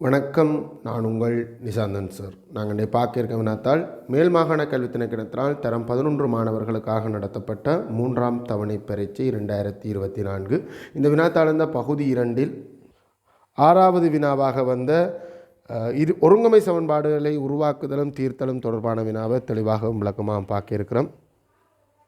வணக்கம் நான் உங்கள் நிசாந்தன் சார். நாங்கள் இன்றைய பார்க்க வினாத்தால் மேல் மாகாண கல்வி திணைக்கிடத்தினால் தரம் பதினொன்று மாணவர்களுக்காக நடத்தப்பட்ட மூன்றாம் தவணை பரீட்சை ரெண்டாயிரத்தி இருபத்தி நான்கு. இந்த வினாத்தாள் இந்த பகுதி இரண்டில் ஆறாவது வினாவாக வந்த இரு ஒருங்கமை சமன்பாடுகளை உருவாக்குதலும் தீர்த்தலும் தொடர்பான வினாவை தெளிவாகவும் விளக்கமாக பார்க்க இருக்கிறோம்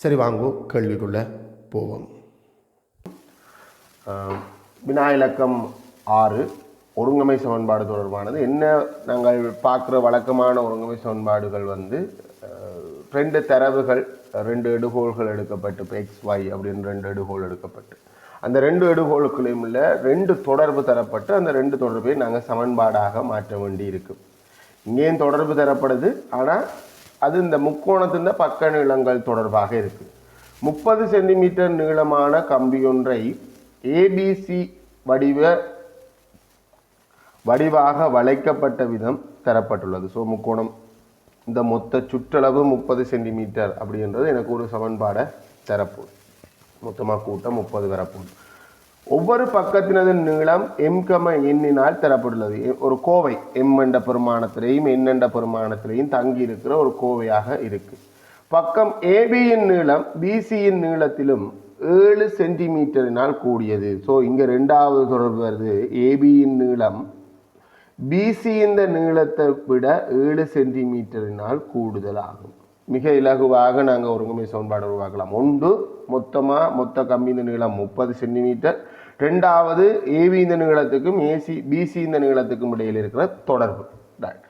சரி வாங்கோ கேள்விக்குள்ளே போவோம். வினா இலக்கம் ஆறு ஒருங்கமை சமன்பாடு தொடர்பானது. என்ன நாங்கள் பார்க்குற வழக்கமான ஒருங்கமை சமன்பாடுகள் வந்து ரெண்டு தரவுகள் ரெண்டு எடுகோள்கள் எடுக்கப்பட்டு இப்போ எக்ஸ் ஒய் அப்படின்னு ரெண்டு எடுகோள் எடுக்கப்பட்டு. அந்த ரெண்டு எடுகோளுக்குள்ளேயும் உள்ள ரெண்டு தொடர்பு தரப்பட்டு அந்த ரெண்டு தொடர்பையும் நாங்கள் சமன்பாடாக மாற்ற வேண்டி இருக்கும் இங்கேயும் தொடர்பு தரப்படுது ஆனால் அது இந்த முக்கோணத்தின் பக்க நீளங்கள் தொடர்பாக இருக்கு. முப்பது சென்டிமீட்டர் நீளமான கம்பியொன்றை ஏபிசி வடிவ வடிவாக வளைக்கப்பட்ட விதம் தரப்பட்டுள்ளது. ஸோ முக்கோணம் இந்த மொத்த சுற்றளவு முப்பது சென்டிமீட்டர் அப்படின்றது எனக்கு ஒரு சமன்பாடை தரப்போகுது. மொத்தமாக கூட்டம் முப்பது வரப்போகுது. ஒவ்வொரு பக்கத்தினதன் நீளம் எம் கம எண்ணினால் தரப்பட்டுள்ளது. ஒரு கோவை எம் என்ற பெருமானத்திலையும் என் என்ற பெருமானத்திலையும் தங்கி இருக்கிற ஒரு கோவையாக இருக்கு. பக்கம் ஏபியின் நீளம் பிசியின் நீளத்திலும் ஏழு சென்டிமீட்டரினால் கூடியது. ஸோ இங்கே ரெண்டாவது தொடர்பு வருது. ஏபியின் நீளம் பிசி இந்த நீளத்தை விட ஏழு சென்டிமீட்டரினால் கூடுதலாகும். மிக இலகுவாக நாங்கள் ஒருங்கமை சமன்பாடு உருவாக்கலாம். ஒன்று மொத்தமாக மொத்த கம்பியின் இந்த நீளம் முப்பது சென்டிமீட்டர். ரெண்டாவது ஏபி இந்த நிகழத்துக்கும் ஏசி பிசி இந்த நிகழத்துக்கும் இடையில் இருக்கிற தொடர்பு. Right.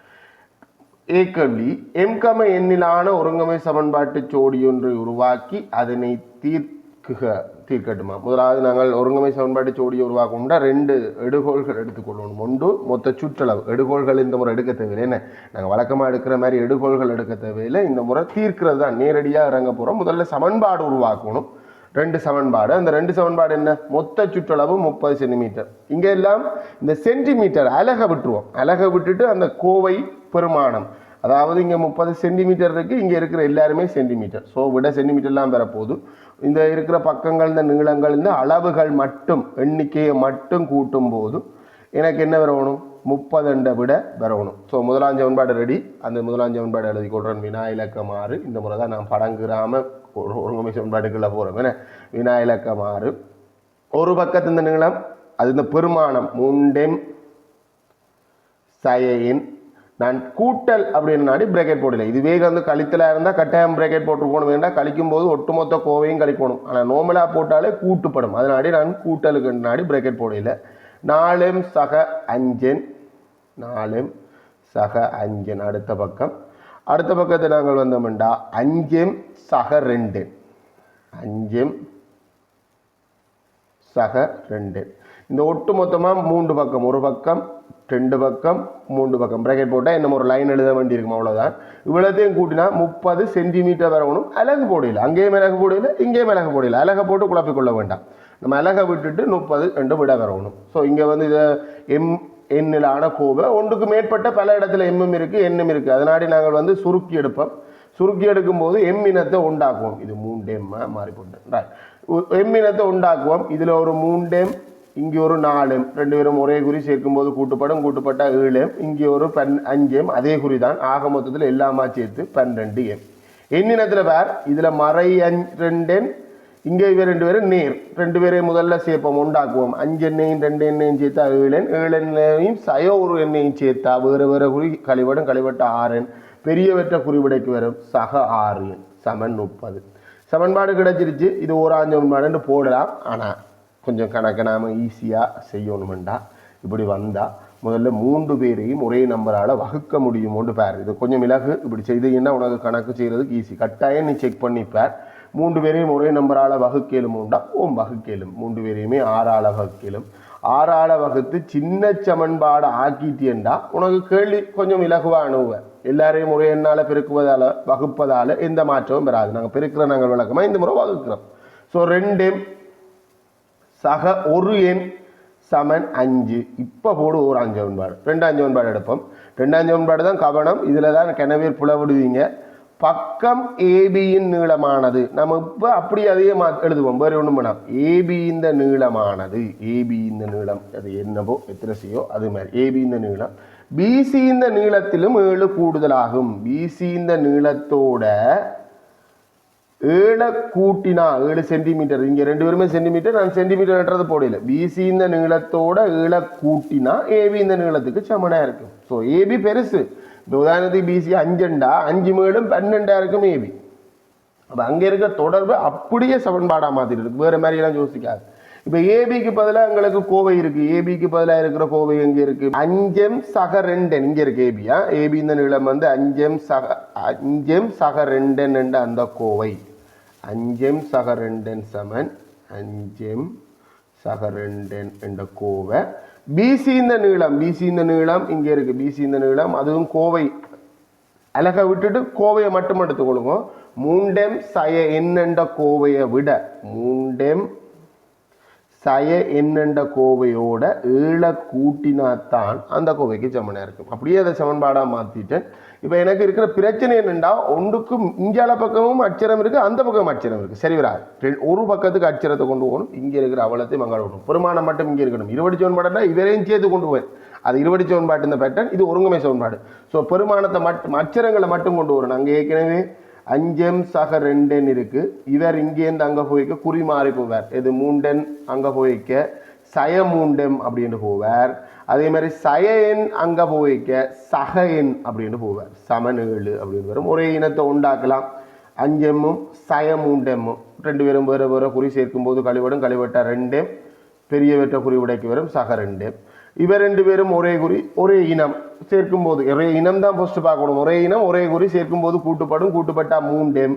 ஏக்கவி எம்கம எண்ணிலான ஒருங்கமை சமன்பாட்டு ஜோடி ஒன்றை உருவாக்கி அதனை தீர்க்குக தீர்க்கட்டுமா? முதலாவது நாங்கள் ஒருங்கமை சமன்பாட்டு ஜோடியை உருவாக்கணும்னா ரெண்டு எடுகோள்கள் எடுத்துக்கொள்ளணும் ஒன்று மொத்த சுற்றளவு. எடுகோள்கள் இந்த முறை எடுக்க தேவையில்லை. என்ன? நாங்கள் வழக்கமாக எடுக்கிற மாதிரி எடுகோள்கள் எடுக்க தேவையில்லை. இந்த முறை தீர்க்கிறது தான். நேரடியாக இறங்க போகிறோம் முதல்ல சமன்பாடு உருவாக்கணும். ரெண்டு சமன்பாடு. அந்த ரெண்டு சமன்பாடு என்ன? மொத்த சுற்றளவு முப்பது சென்டிமீட்டர். இங்கே எல்லாம் இந்த சென்டிமீட்டர் அலகை விட்டுருவோம். அலகை விட்டுட்டு அந்த கோவை பெருமானம். அதாவது இங்கே முப்பது சென்டிமீட்டர் இருக்குது இங்கே இருக்கிற எல்லாருமே சென்டிமீட்டர். ஸோ விட சென்டிமீட்டர்லாம் பெறப்போகுது இந்த இருக்கிற பக்கங்கள் இந்த நீளங்கள் இந்த அளவுகள் மட்டும் எண்ணிக்கையை மட்டும் கூட்டும் போது எனக்கு என்ன வரணும் முப்பதண்டை விட வரணும். ஸோ முதலாம் சமன்பாடு ரெடி அந்த முதலாம் சமன்பாடு எழுதி கொள்றேன். வினா இலக்கம் ஆறு. இந்த முறை தான் நான் படங்குறாம ஒரு ஒருங்கமை சமன்பாடுக்குள்ள போகிறோம் என்ன? வினா இலக்கம் ஆறு. ஒரு பக்கத்து இந்த நீளம் அது இந்த பெருமானம் முண்டெம் சயையின். நான் கூட்டல் அப்படின்னாடி பிரேக்கெட் போடல. இதுவே வந்து கழித்தலாக இருந்தால் கட்டாயம் பிரேக்கெட் போட்டுருக்கணும் வேண்டாம் கழிக்கும் போது ஒட்டுமொத்த கோவையும் கழிக்கணும். ஆனால் நோமலாக போட்டாலே கூட்டுப்படும். அதனாடி நான் கூட்டலுக்கு நாடி பிரேக்கெட் போடல. நாலும் சக அஞ்சன். நாலு சக அஞ்சுன்னு அடுத்த பக்கம். அடுத்த பக்கத்தை நாங்கள் வந்தோம்டா அஞ்சம் சக ரெண்டு. அஞ்சம் சக ரெண்டு. இந்த ஒட்டு மொத்தமாக மூன்று பக்கம். ஒரு பக்கம் ரெண்டு பக்கம் மூன்று பக்கம். பிரேக்கெட் போட்டால் என்ன ஒரு லைன் எழுத வேண்டியிருக்கும். அவ்வளோதான் இவ்வளோத்தையும் கூட்டினா முப்பது சென்டிமீட்டர் வரணும் அலகு போடையில் அங்கேயும் அலகு போடையில் இங்கேயும் அலகு போடையில் அலகை போட்டு குழப்பிக்கொள்ள வேண்டாம். நம்ம அலகை விட்டுட்டு முப்பது ரெண்டு விட வரணும் ஸோ இங்கே வந்து இதை எம் எண்ணிலான கோவை ஒன்றுக்கு மேற்பட்ட பல இடத்துல எம்மும் இருக்குது எண்ணும் இருக்குது அதனாடி நாங்கள் வந்து சுருக்கி எடுப்போம். சுருக்கி எடுக்கும்போது எம் இனத்தை உண்டாக்குவோம். இது மூண்டேம்மா மாறி போட்டேன் ரைட் எம் இனத்தை உண்டாக்குவோம். இதில் ஒரு மூண்டேம் இங்கே ஒரு நாலு ரெண்டு பேரும் ஒரே குறி சேர்க்கும்போது கூட்டுப்படும் கூட்டுப்பட்ட ஏழு இங்கே ஒரு பன் அஞ்சேம். அதே குறி தான். ஆக மொத்தத்தில் எல்லாமா சேர்த்து பன்னெண்டு எம். எண்ணினத்தில் வேறு இதில் மறை அஞ் ரெண்டெண் இங்கே இவ ரெண்டு பேரும் நீர். ரெண்டு பேரையும் முதல்ல சேர்ப்போம் உண்டாக்குவோம். அஞ்சு எண்ணெயும் ரெண்டு எண்ணெயும் சேர்த்தா ஏழன் ஏழு எண்ணெயும் சய ஒரு எண்ணெயும் சேர்த்தா வேறு வேறு குறி கழிவடும் கழிவட்ட ஆறன் பெரியவற்ற குறிவிடைக்கு வரும் சக ஆறு எண் சமன் முப்பது. சமன்பாடு கிடைச்சிருச்சு. இது ஓராஞ்சு சமன்பாடுன்னு போடலாம். ஆனால் கொஞ்சம் கணக்கு நாம் ஈஸியாக செய்யணுமெண்டா. இப்படி வந்தால் முதல்ல மூன்று பேரையும் ஒரே நம்பரால் வகுக்க முடியுமோண்டு பார். இது கொஞ்சம் இலகு இப்படி செய்தீங்கன்னா உனக்கு கணக்கு செய்கிறதுக்கு ஈஸி. கட்டாயம் நீ செக் பண்ணிப்பார். மூன்று பேரையும் ஒரே நம்பரால் வகுக்கேலுமோண்டா ஓம் வகுக்கேலும். மூன்று பேரையுமே ஆறால் வகுக்கேலும். ஆறால் வகுத்து சின்ன சமன்பாடு ஆக்கிட்டேன்டா உனக்கு கேள்வி கொஞ்சம் இலகுவாக அணுவேன் எல்லாரையும் ஒரே எண்ணால் பெருக்குவதால் வகுப்பதால் எந்த மாற்றமும் பெறாது. நாங்கள் பெருக்கிற நாங்கள் விளக்கமாக இந்த முறை வகுக்கிறோம். ஸோ ரெண்டு சக ஒரு எண் சமன் அஞ்சு. இப்போ போடு ஒரு அஞ்சு ஒன்பாடு ரெண்டு அஞ்சு ஒன்பாடு எடுப்போம். ரெண்டு அஞ்சு ஒன்பாடு தான் கவனம். இதில் தான் கிணவீர் புலவிடுவீங்க பக்கம் ஏபியின் நீளமானது. நம்ம இப்போ அப்படி அதையே மா எழுதுவோம். வேறு ஒன்றும் வேணாம். ஏபி இந்த நீளமானது. ஏபி இந்த நீளம். அது என்னவோ எத்தனைசியோ அது மாதிரி. ஏபி இந்த நீளம். பிசி இந்த நீளத்திலும் ஏழு கூடுதலாகும். பிசி இந்த நீளத்தோட ஏழை கூட்டினா ஏழு சென்டிமீட்டர் இங்கே ரெண்டு பேருமே சென்டிமீட்டர் நான் சென்டிமீட்டர்ன்றது போடையில பிசி இந்த நீளத்தோட ஏழை கூட்டினா ஏபி இந்த நீளத்துக்கு சமனாக இருக்கும். ஸோ ஏபி பெருசு. இப்போ உதாரணத்துக்கு பிசி அஞ்சுண்டா அஞ்சு மேடும் பன்னெண்டா இருக்கும் ஏபி அப்போ அங்கே இருக்க தொடர்பு அப்படியே சமன்பாடாக மாற்றிட்டு இருக்கு வேறு மாதிரியெல்லாம் யோசிக்காது இப்போ ஏபிக்கு பதிலாக எங்களுக்கு கோவை இருக்குது ஏபிக்கு பதிலாக இருக்கிற கோவை எங்கே இருக்குது அஞ்சம் சக ரெண்டன் இங்கே இருக்குது ஏபியா ஏபி இந்த நிலம் வந்து அஞ்சம் சக அஞ்சம் சக ரெண்டன் என்ற அந்த கோவை அஞ்சம் சக ரெண்டன் சமன் அஞ்சம் சக ரெண்டன் என்ற கோவை. பிசி இந்த நீளம் பிசி இந்த நீளம் இங்கே இருக்குது பிசி இந்த நீளம். அதுவும் கோவை. அழகை விட்டுட்டு கோவையை மட்டும் எடுத்துக்கொள்ளுங்க. மூண்டெம் சய என்னென்ற கோவையை விட மூண்டெம் சய என்னென்ற கோவையோட ஏழ கூட்டினாத்தான் அந்த கோவைக்கு சமனாக இருக்கும். அப்படியே அதை சமன்பாடாக மாற்றிட்டேன் இப்போ எனக்கு இருக்கிற பிரச்சனை என்னென்னா ஒன்றுக்கும் இந்தியாவில் பக்கமும் அச்சரம் இருக்குது அந்த பக்கமும் அச்சரம் இருக்குது சரி வரா ஒரு பக்கத்துக்கு அச்சரத்தை கொண்டு போகணும் இங்கே இருக்கிற அவலத்தையும் மங்காட விடணும். பெருமானம் மட்டும் இங்கே இருக்கணும். இருபடி சோன்பாடுனா இவரையும் சேர்த்து கொண்டு போய் அது இருபடி சோன்பாட்டு இந்த பேட்டர்ன் இது ஒருங்குமை சோன்பாடு. ஸோ பெருமானத்தை மட்டும் அச்சரங்களை மட்டும் கொண்டு வரணும். அங்கே ஏற்கனவே அஞ்சம் சக ரெண்டென் இருக்குது இவர் இங்கேருந்து அங்கே போய்க்க குறி மாறி போவார். இது மூண்டன் அங்கே போய்க்க சயமூண்டம் அப்படின்னு போவார். அதே மாதிரி சய எண் அங்கே போய்க்க சக எண் அப்படின்னு போவார். சமநேழு அப்படின்னு வரும். ஒரே இனத்தை உண்டாக்கலாம். அஞ்சமும் சய ரெண்டு பேரும் வேறு வேறு குறி சேர்க்கும் போது கழிவிடும் கழிவட்ட ரெண்டே பெரிய வெற்ற குறி உடைக்கு வரும் சக ரெண்டு இவர் ரெண்டு பேரும் ஒரே குறி ஒரே இனம் சேர்க்கும் போது ஒரே இனம் தான் ஃபஸ்ட்டு பார்க்கணும். ஒரே இனம் ஒரே குறி சேர்க்கும் போது கூட்டுப்படும் கூட்டுப்பட்டா மூண்டேம்.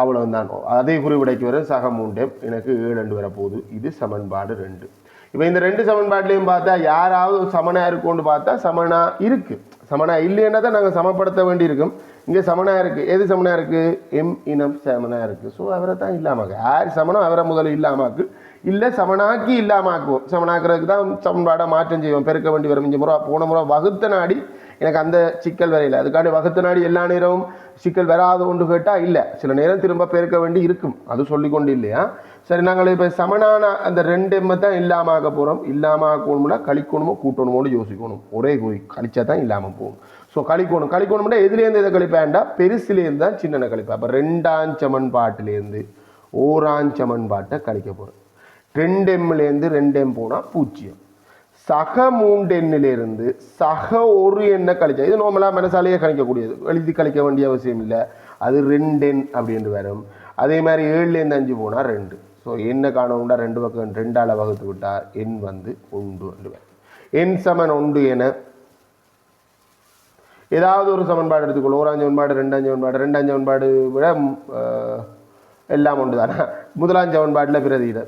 அவ்வளவுதான். அதே குறி உடைக்கு வரும் சக மூண்டேம். எனக்கு ஏழு ரெண்டு வர போகுது இது சமன்பாடு ரெண்டு. இப்போ இந்த ரெண்டு சமன்பாட்டிலையும் பார்த்தா யாராவது சமனாக இருக்கும்னு பார்த்தா சமனா இருக்குது சமனா இல்லைன்னா தான் நாங்கள் சமப்படுத்த வேண்டியிருக்கும். இங்கே சமனா இருக்குது எது சமனாக இருக்குது எம் இனம் சமனாக இருக்குது ஸோ அவரை தான் இல்லாமல் யார் சமனம் அவரை முதல்ல இல்லாமாக்கு. இல்லை சமனாக்கி இல்லாமாக்குவோம். சமனாக்குறதுக்கு தான் சமன்பாடாக மாற்றம் செய்வோம். பெருக்க வேண்டி வரும். இஞ்சி முறை போன முறை வகுத்த நாடி எனக்கு அந்த சிக்கல் வரையில். அதுக்காண்டி வகுத்த நாடி எல்லா நேரமும் சிக்கல் வராது ஒன்று கேட்டால் இல்லை. சில நேரம் திரும்ப பெருக்க வேண்டி இருக்கும். அது சொல்லிக்கொண்டு இல்லையா? சரி நாங்கள் இப்போ சமனான அந்த ரெண்டு எம்மை தான் இல்லாமல் ஆக்க போகிறோம் இல்லாமல் ஆக்கணும்னா கழிக்கணுமோ கூட்டணுமோன்னு யோசிக்கணும். ஒரே குறி கழிச்சா தான் இல்லாமல் போகும். ஸோ கழிக்கணும். கழிக்கணும்னா எதுலேருந்து இதை கழிப்பேன்டா பெருசுலேருந்து தான் சின்ன கழிப்பேன். அப்போ ரெண்டாம் சமன்பாட்டிலேருந்து ஓராம் சமன்பாட்டை கழிக்க போகிறேன் ரெண்டு எம்லேருந்து ரெண்டு எம் போனால் பூஜ்ஜியம். சக மூன்று எண்ணிலிருந்து சக ஒரு எண்ணை கழிச்சா இது நார்மலாக மனசாலேயே கழிக்கக்கூடியது எழுதி கழிக்க வேண்டிய அவசியம் இல்லை. அது ரெண்டு எண் அப்படின்னு வரும். அதே மாதிரி ஏழுலேருந்து அஞ்சு போனால் ரெண்டு. ஸோ என்ன காணவுண்டா? ரெண்டு பக்கம் ரெண்டால் வகுத்து விட்டால் எண் வந்து உண்டு என்று வரும் எண் சமன் உண்டு என ஏதாவது ஒரு சமன்பாடு எடுத்துக்கொள்ளும் ஒரு அஞ்சு சமன்பாடு ரெண்டாஞ்சு சமன்பாடு ரெண்டு சமன்பாடு விட எல்லாம் ஒன்று தானே? முதலாம் சமன்பாட்டில் பிரதியிட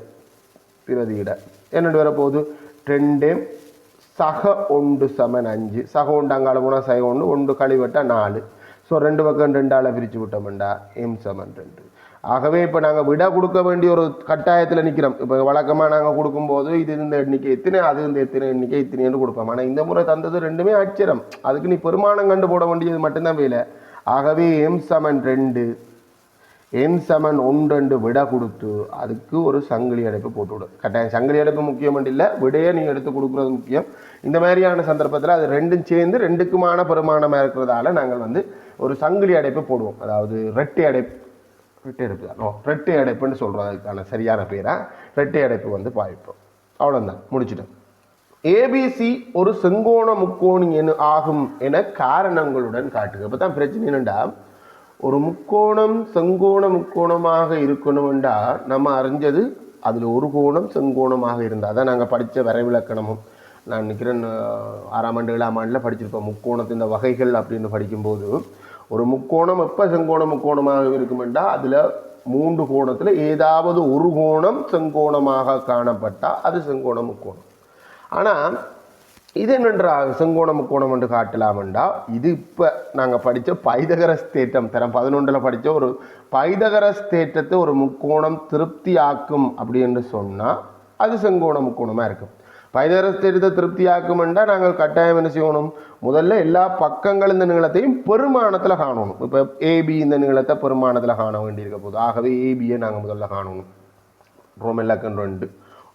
பிரதியிட. என்னென்று வரப்போகுது ரெண்டு சக ஒன்று சமன் அஞ்சு. சக ஒன்று அங்கால போனால் சக ஒன்று ஒன்று கழிவட்டா நாலு. ஸோ ரெண்டு பக்கம் ரெண்டால் பிரித்து விட்டோம்டா எம் சமன் ரெண்டு. ஆகவே இப்போ நாங்கள் விட கொடுக்க வேண்டிய ஒரு கட்டாயத்தில் நிற்கிறோம் இப்போ வழக்கமாக நாங்கள் கொடுக்கும்போது இது இந்த எண்ணிக்கை எத்தனை அது இந்த எத்தனை எண்ணிக்கை இத்தனைன்னு கொடுப்போம். ஆனால் இந்த முறை தந்தது ரெண்டுமே அச்சரம் அதுக்கு நீ பெருமானம் கண்டு போட வேண்டியது மட்டும்தான் வேலை. ஆகவே எம் சமன் ரெண்டு எம் சமன் ஒன்று விட கொடுத்து அதுக்கு ஒரு சங்கிலி அடைப்பு போட்டு விடு. கட்டாயம் சங்கிலி அடைப்பு முக்கியம் இல்லை விடையை நீ எடுத்து கொடுக்குறது முக்கியம். இந்த மாதிரியான சந்தர்ப்பத்தில் அது ரெண்டும் சேர்ந்து ரெண்டுக்குமான பெருமானமாக இருக்கிறதால நாங்கள் வந்து ஒரு சங்கிலி அடைப்பு போடுவோம். அதாவது ரெட்டை அடைப்பு. ரெட்டை அடைப்பு தான். ரெட்டை அடைப்புன்னு சொல்கிறோம் அதுக்கான சரியான பேராக ரெட்டை அடைப்பு வந்து பாய்ப்போம் அவ்வளோதான் முடிச்சிட்டோம். ஏபிசி ஒரு செங்கோண முக்கோணி என ஆகும் என காரணங்களுடன் காட்டுங்க அப்போ தான் பிரச்சனை என்னென்னா ஒரு முக்கோணம் செங்கோண முக்கோணமாக இருக்கணும்டா நம்ம அறிஞ்சது அதில் ஒரு கோணம் செங்கோணமாக இருந்தால் தான் நாங்கள் படித்த வரைவிலக்கணமும். நான் நினைக்கிறேன் ஆறாம் ஆண்டு ஏழாம் ஆண்டில் படிச்சிருப்போம். முக்கோணத்தின் வகைகள் அப்படின்னு படிக்கும்போது ஒரு முக்கோணம் எப்போ செங்கோண முக்கோணமாக இருக்கும் என்றால் அதில் மூன்று கோணத்தில் ஏதாவது ஒரு கோணம் செங்கோணமாக காணப்பட்டால் அது செங்கோண முக்கோணம். ஆனால் இது என்னன்றா செங்கோண முக்கோணம் என்று காட்டலாம்டா இது இப்போ நாங்கள் படித்த பைதகரஸ் தேட்டம் தரம் பதினொன்றில் படித்த ஒரு பைதகரஸ் தேட்டத்தை ஒரு முக்கோணம் திருப்தி ஆக்கும் அப்படின்னு சொன்னால் அது செங்கோண முக்கோணமாக இருக்கும். பைதகரஸ் தேற்றத்தை திருப்தியாக்கும் என்றால் நாங்கள் கட்டாயம் என்ன செய்யணும்? முதல்ல எல்லா பக்கங்கள் இந்த நீளத்தையும் பெருமானத்தில் காணணும். இப்போ ஏபி இந்த நீளத்தை பெருமானத்தில் காண வேண்டியிருக்க போது. ஆகவே ஏபியை நாங்கள் முதல்ல காணணும். ரோமெல்லக்கன் ரெண்டு.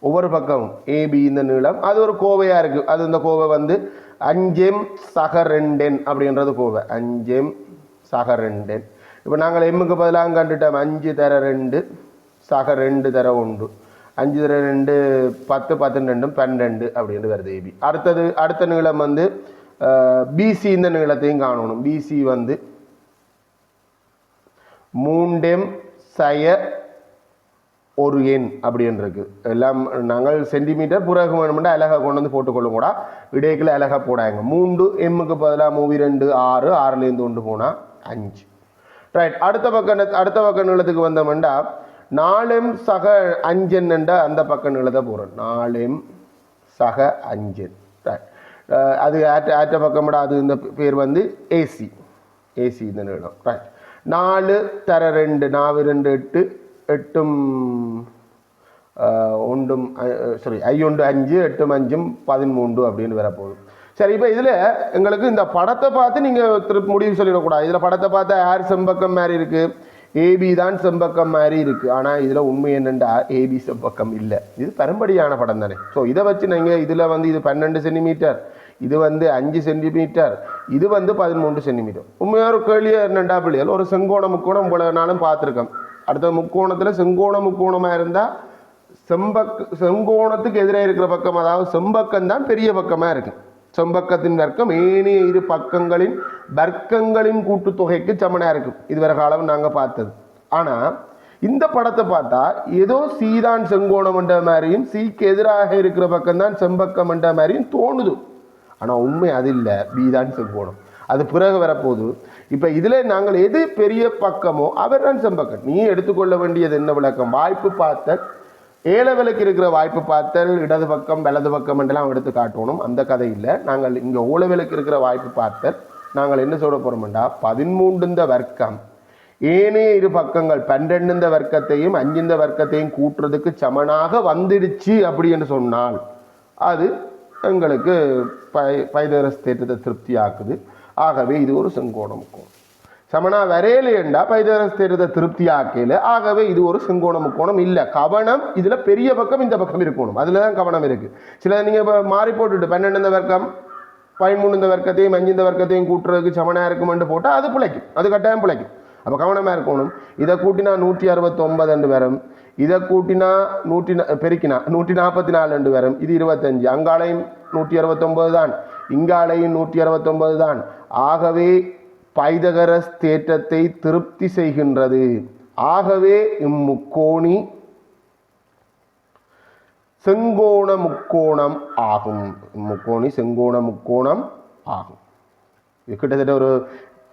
ஒவ்வொரு பக்கமும் ஏபி இந்த நீளம். அது ஒரு கோவையாக இருக்குது அது இந்த கோவை வந்து அஞ்செம் சக ரெண்டென் அப்படின்றது கோவை. அஞ்செம் சக ரெண்டென் இப்போ நாங்கள் எம்முக்கு பதிலாக கண்டுட்டோம். அஞ்சு தர ரெண்டு சக ரெண்டு தர ஒன்று. அஞ்சு தர ரெண்டு பத்து பத்து ரெண்டும் பன்னெண்டு அப்படின்னு வருது ஏபி அடுத்தது அடுத்த நீளம் வந்து பிசி இந்த நீளத்தையும் காணணும். பிசி வந்து மூண்டெம் சய ஒரு எண் அப்படின்னு எல்லாம் நாங்கள் சென்டிமீட்டர் பிறகு வேணும்னா அழகாக கொண்டு வந்து போட்டுக்கொள்ளும் கூட. இடைக்குள்ள அழகா போடாங்க. மூன்று எம்முக்கு பதிலாக மூவி ரெண்டு ஆறு ஆறுலேருந்து ஒன்று போனால் அஞ்சு. ரைட் அடுத்த பக்கம் அடுத்த பக்கம் நிலத்துக்கு வந்தோம்னா நாலெம் சக அஞ்சன்னுண்டா அந்த பக்கம் எழுத போகிறோம் நாலெம் சக அஞ்சன். ரைட் அது ஆற்ற ஆட்ட பக்கம்டா அது இந்த பேர் வந்து ஏசி. ஏசி இந்த நிலம் ரைட் நாலு தர ரெண்டு நாலு ரெண்டு எட்டு எட்டும் ஒன்றும் சாரி ஐயொண்டு அஞ்சு எட்டும் அஞ்சும் பதிமூன்று அப்படின்னு வரப்போகுது சரி இப்போ இதில் எங்களுக்கு இந்த படத்தை பார்த்து நீங்கள் திருப்பி முடிவு சொல்லிடக்கூடாது. இதில் படத்தை பார்த்தா யார் செம்பக்கம் மாதிரி இருக்குது ஏபி தான் செம்பக்கம் மாதிரி இருக்குது ஆனால் இதில் உண்மை என்னென்றா ஏபி செம்பக்கம் இல்லை. இது பெரும்படியான படம் தானே. ஸோ இதை வச்சு நீங்கள் இதில் வந்து இது பன்னெண்டு சென்டிமீட்டர் இது வந்து அஞ்சு சென்டிமீட்டர் இது வந்து பதிமூன்று சென்டிமீட்டர் உண்மையாக ஒரு கேள்வியாக என்னண்டா பிள்ளைகள் ஒரு செங்கோண முக்கோணம் இவ்வளவு நாளும் பார்த்துருக்கோம் அடுத்த முக்கோணத்தில் செங்கோண முக்கோணமாக இருந்தால் செம்பக் செங்கோணத்துக்கு எதிராக இருக்கிற பக்கம் அதாவது செம்பக்கம் தான் பெரிய பக்கமாக இருக்குது செம்பக்கத்தின் வர்க்கம் ஏனைய இரு பக்கங்களின் வர்க்கங்களின் கூட்டுத்தொகைக்கு சமனாக இருக்கும் இதுவரை காலம் நாங்கள் பார்த்தது. ஆனால் இந்த படத்தை பார்த்தா ஏதோ சீதான் செங்கோணம் என்ற மாதிரியும் சீக்கு எதிராக இருக்கிற பக்கம் தான் செம்பக்கம் என்ற மாதிரியும் தோணுது. ஆனால் உண்மை அது இல்லை. பீதான் செங்கோணம். அது பிறகு வரப்போகுது. இப்போ இதில் நாங்கள் எது பெரிய பக்கமோ அவர் தான் செம்பக்கம் நீ எடுத்துக்கொள்ள வேண்டியது என்ன விளக்கம்? வாய்ப்பு பார்த்த ஏலவிலைக்கு இருக்கிற வாய்ப்பு பார்த்தல் இடது பக்கம் வலது பக்கம் என்றெல்லாம் எடுத்து காட்டணும். அந்த கதை இல்லை. நாங்கள் இங்கே ஓலவிலைக்கு இருக்கிற வாய்ப்பு பார்த்தல் நாங்கள் என்ன சொல்ல போகிறோம்டா பதிமூன்றுந்த வர்க்கம். ஏனைய இரு பக்கங்கள் பன்னெண்டுந்த வர்க்கத்தையும் அஞ்சுந்த வர்க்கத்தையும் கூட்டுறதுக்கு சமனாக வந்துடுச்சு அப்படி என்று சொன்னால் அது எங்களுக்கு பை பைதரஸ் தேற்றத்தை திருப்தி ஆக்குது ஆகவே இது ஒரு செங்கோணம் முக்கோணம் சமனா வரையலையண்டா பைதரஸ் தேற்றத்தை திருப்தி ஆக்கையில் ஆகவே இது ஒரு செங்கோண முக்கோணம் இல்லை. கவனம் இதில் பெரிய பக்கம் இந்த பக்கம் இருக்கணும். அதில் தான் கவனம் இருக்குது சில நீங்கள் இப்போ மாறி போட்டுட்டு பன்னெண்டு இந்த வர்க்கம் பதிமூணு இந்த வர்க்கத்தையும் அஞ்சு இந்த வர்க்கத்தையும் கூட்டுறதுக்கு சமனாக இருக்குமென்று போட்டால் அது பிழைக்கும். அது கட்டாயம் பிழைக்கும். அப்போ கவனமாக இருக்கணும். இதை கூட்டினா நூற்றி அறுபத்தொம்பது ரெண்டு வரும். இதை கூட்டினா நூற்றி பெருக்கினா நூற்றி நாற்பத்தி நாலு ரெண்டு வரும். இது இருபத்தஞ்சு. அங்காலையும் நூற்றி அறுபத்தொம்பது தான். இங்காலையும் நூற்றி அறுபத்தொம்பது தான். ஆகவே பைதகரஸ் தேற்றத்தை திருப்தி செய்கின்றது. ஆகவே இம்முக்கோணி செங்கோண முக்கோணம் ஆகும். முக்கோணி செங்கோண முக்கோணம் ஆகும். கிட்டத்தட்ட ஒரு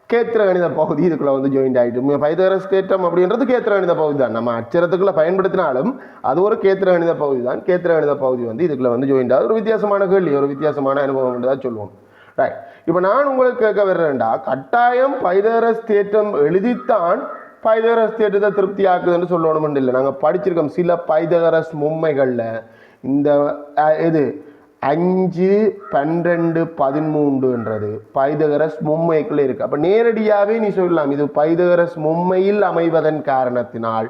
கேத்திர கணித பகுதி இதுக்குள்ள வந்து ஜாயிண்ட் ஆகிட்டு பைதகரஸ் தேற்றம் அப்படின்றது கேத்திர கணித பகுதி தான். நம்ம அச்சரத்துக்குள்ள பயன்படுத்தினாலும் அது ஒரு கேத்திர கணித பகுதி தான். கேத்திர கணித பகுதி வந்து இதுக்குள்ள வந்து ஜாயிண்ட் ஆகுது. ஒரு வித்தியாசமான கேள்வி ஒரு வித்தியாசமான அனுபவம் தான் சொல்லுவோம் ரைட் இப்போ நான் உங்களுக்கு கேட்க வர்றேன்டா கட்டாயம் பைதரஸ் தேற்றம் எழுதித்தான் பைதகரஸ் தேற்றத்தை திருப்தி ஆக்குதுன்னு சொல்லணும்னு இல்லை. நாங்கள் படிச்சிருக்கோம் சில பைதகரஸ் மும்மைகளில். இந்த இது அஞ்சு பன்னிரெண்டு பதிமூன்றுன்றது பைதகரஸ் மும்மைக்குள்ளே இருக்குது அப்போ நேரடியாகவே நீ சொல்லலாம் இது பைதகரஸ் மும்மையில் அமைவதன் காரணத்தினால்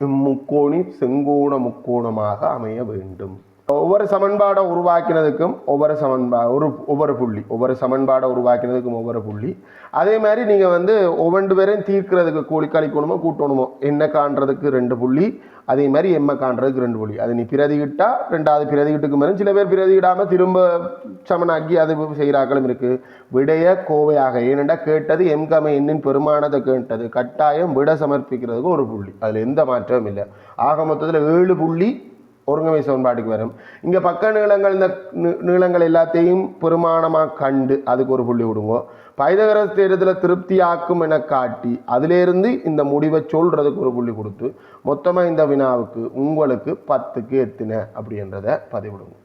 இம்முக்கோணி செங்கோண முக்கோணமாக அமைய வேண்டும். ஒவ்வொரு சமன்பாடை உருவாக்கினதுக்கும் ஒவ்வொரு சமன்பா ஒரு ஒவ்வொரு புள்ளி ஒவ்வொரு சமன்பாடை உருவாக்கினதுக்கும் ஒவ்வொரு புள்ளி. அதே மாதிரி நீங்கள் வந்து ஒவ்வொன்று பேரையும் தீர்க்கிறதுக்கு கூலி கழிக்கணுமோ கூட்டணுமோ என்ன காண்றதுக்கு ரெண்டு புள்ளி அதே மாதிரி எம்மை காண்றதுக்கு ரெண்டு புள்ளி. அது நீ பிரதிகிட்டா ரெண்டாவது பிரதிகிட்டுக்கு மேலும் சில பேர் பிரதிகிடாமல் திரும்ப சமனாக்கி அது செய்கிறாக்களும் இருக்குது விடைய கோவையாக ஏனெண்டா கேட்டது எம்கம எண்ணின் பெருமானத்தை கேட்டது. கட்டாயம் விட சமர்ப்பிக்கிறதுக்கு ஒரு புள்ளி. அதில் எந்த மாற்றமும் இல்லை. ஆக மொத்தத்தில் ஏழு புள்ளி ஒருங்கமை சமன்பாட்டுக்கு வரும். இங்கே பக்க நீளங்கள் இந்த நீளங்கள் எல்லாத்தையும் பெருமானமாக கண்டு அதுக்கு ஒரு புள்ளி விடுங்க பைதகரஸ் தேர்தலை திருப்தியாக்கும் என காட்டி அதிலேருந்து இந்த முடிவை சொல்கிறதுக்கு ஒரு புள்ளி கொடுத்து மொத்தமாக இந்த வினாவுக்கு உங்களுக்கு பத்துக்கு எத்தின அப்படின்றத பதிவிடுங்க